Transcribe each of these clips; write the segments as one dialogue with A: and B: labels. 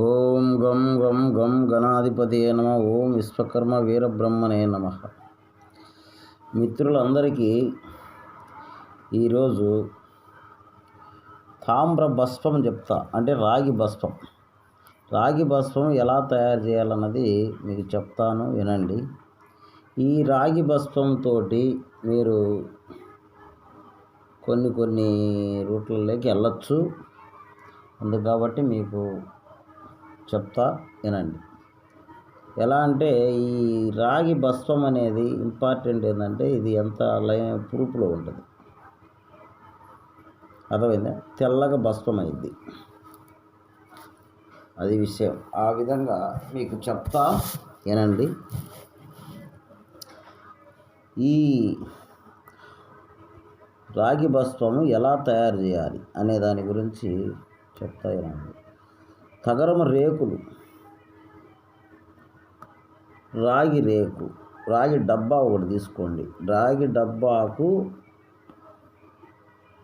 A: ఓం గం గం గం గణాధిపతి నమ. ఓం విశ్వకర్మ వీరబ్రహ్మనే నమ. మిత్రులందరికీ ఈరోజు తామ్ర భస్పం చెప్తా అంటే రాగి భస్పం రాగి భస్పం ఎలా తయారు చేయాలన్నది మీకు చెప్తాను వినండి. ఈ రాగి భస్పంతో మీరు కొన్ని కొన్ని రూట్లలోకి వెళ్ళచ్చు. అందుకు కాబట్టి మీకు చెప్తా వినండి. ఎలా అంటే ఈ రాగి భస్మం అనేది ఇంపార్టెంట్ ఏంటంటే ఇది ఎంత లయ పురుపులో ఉంటుంది. అర్థమైందా? తెల్లగా భస్మం అయింది అది విషయం. ఆ విధంగా మీకు చెప్తా వినండి. ఈ రాగి భస్మము ఎలా తయారు చేయాలి అనే దాని గురించి చెప్తా వినండి. తగరం రేకులు రాగి రేకు రాగి డబ్బా ఒకటి తీసుకోండి. రాగి డబ్బాకు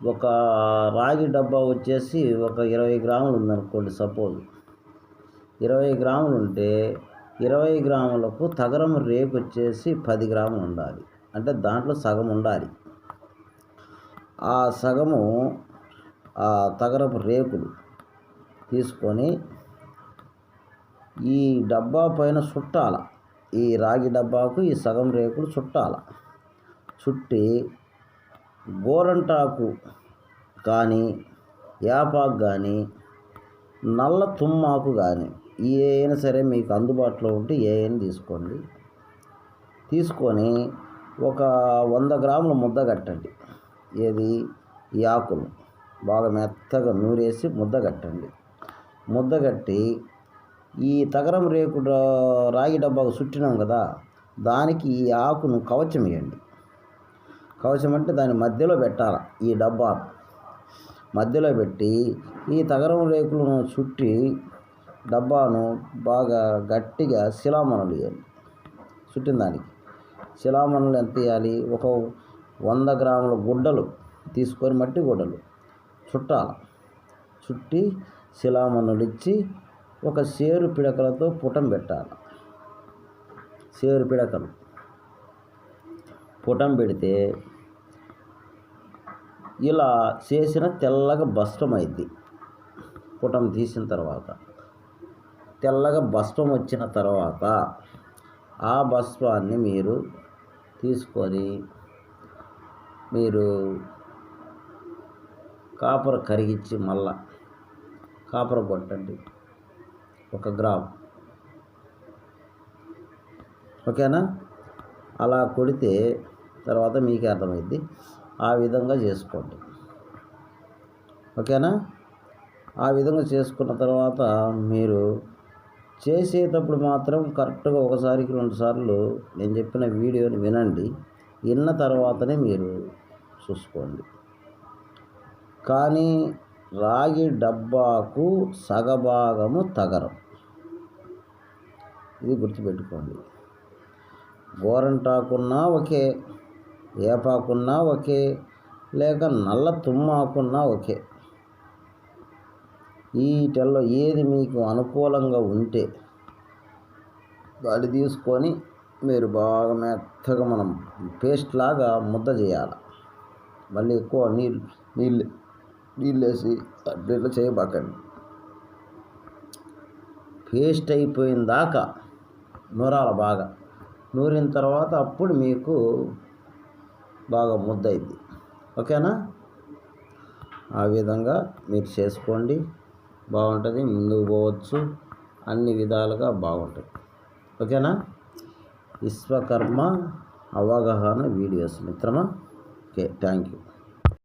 A: ఒక రాగి డబ్బా వచ్చేసి ఒక ఇరవై గ్రాములు ఉందనుకోండి సపోజ్. ఇరవై గ్రాములు ఉంటే ఇరవై గ్రాములకు తగరం రేకు వచ్చేసి పది గ్రాములు ఉండాలి. అంటే దాంట్లో సగం ఉండాలి. ఆ సగము ఆ తగరపు రేకులు తీసుకొని ఈ డబ్బా పైన చుట్టాల ఈ రాగి డబ్బాకు ఈ సగం రేకులు చుట్టాల. చుట్టి గోరంటాకు కానీ యాపాకు కానీ నల్ల తుమ్మాకు కానీ ఏ అయినా సరే మీకు అందుబాటులో ఉంటే ఏ అయినా తీసుకోండి. తీసుకొని ఒక వంద గ్రాముల ముద్ద కట్టండి. ఏది? ఈ ఆకులు. బాగా మెత్తగా నూరేసి ముద్ద కట్టండి. ముద్ద కట్టి ఈ తగరం రేకు రాగి డబ్బాకు చుట్టినాం కదా దానికి ఈ ఆకును కవచం ఇవ్వండి కవచం అంటే దాని మధ్యలో పెట్టాలి ఈ డబ్బా. మధ్యలో పెట్టి ఈ తగరం రేకులను చుట్టి డబ్బాను బాగా గట్టిగా శిలామణులు ఇవ్వండి చుట్టిన దానికి శిలామణులు ఎంత వేయాలి ఒక వంద గ్రాముల గుడ్డలు తీసుకొని మట్టి గుడ్డలు చుట్టాలి. చుట్టి శిలామణులిచ్చి ఒక సేరు పిడకలతో పుటం పెట్టాలి. సేరు పిడకలు. పుటం పెడితే ఇలా చేసిన తెల్లగా భస్మం పుటం తీసిన తర్వాత తెల్లగా భస్మం వచ్చిన తర్వాత ఆ భస్మాన్ని మీరు తీసుకొని మీరు కాపర కరిగించి మళ్ళా కాపర్ కొట్టండి ఒక గ్రామ్. ఓకేనా? అలా కొడితే తర్వాత మీకే అర్థమైంది ఆ విధంగా చేసుకోండి. ఓకేనా? ఆ విధంగా చేసుకున్న తర్వాత మీరు చేసేటప్పుడు మాత్రం కరెక్ట్గా ఒకసారికి రెండు సార్లు నేను చెప్పిన వీడియోని వినండి. విన్న తర్వాతనే మీరు చూసుకోండి. కానీ రాగి డబ్బాకు సగభాగము తగరం. ఇది గుర్తుపెట్టుకోండి. గోరంటాకున్నా ఒకే ఏపాకున్నా ఒకే లేక నల్ల తుమ్మాకున్నా ఒకే. వీటిల్లో ఏది మీకు అనుకూలంగా ఉంటే దాన్ని తీసుకొని మీరు బాగా మెత్తగా మనం పేస్ట్ లాగా ముద్ద చేయాలి. మళ్ళీ ఎక్కువ నీళ్ళు నీళ్ళు నీళ్ళు వేసి అట్లా చేయబాకండి. పేస్ట్ అయిపోయిన దాకా నూరాల బాగా. నూరిన తర్వాత అప్పుడు మీకు బాగా ముద్దయింది. ఓకేనా? ఆ విధంగా మీరు చేసుకోండి. బాగుంటుంది ముందుకు పోవచ్చు. అన్ని విధాలుగా బాగుంటుంది. ఓకేనా? విశ్వకర్మ అవగాహన వీడియోస్ మిత్రమా? Okay thank you.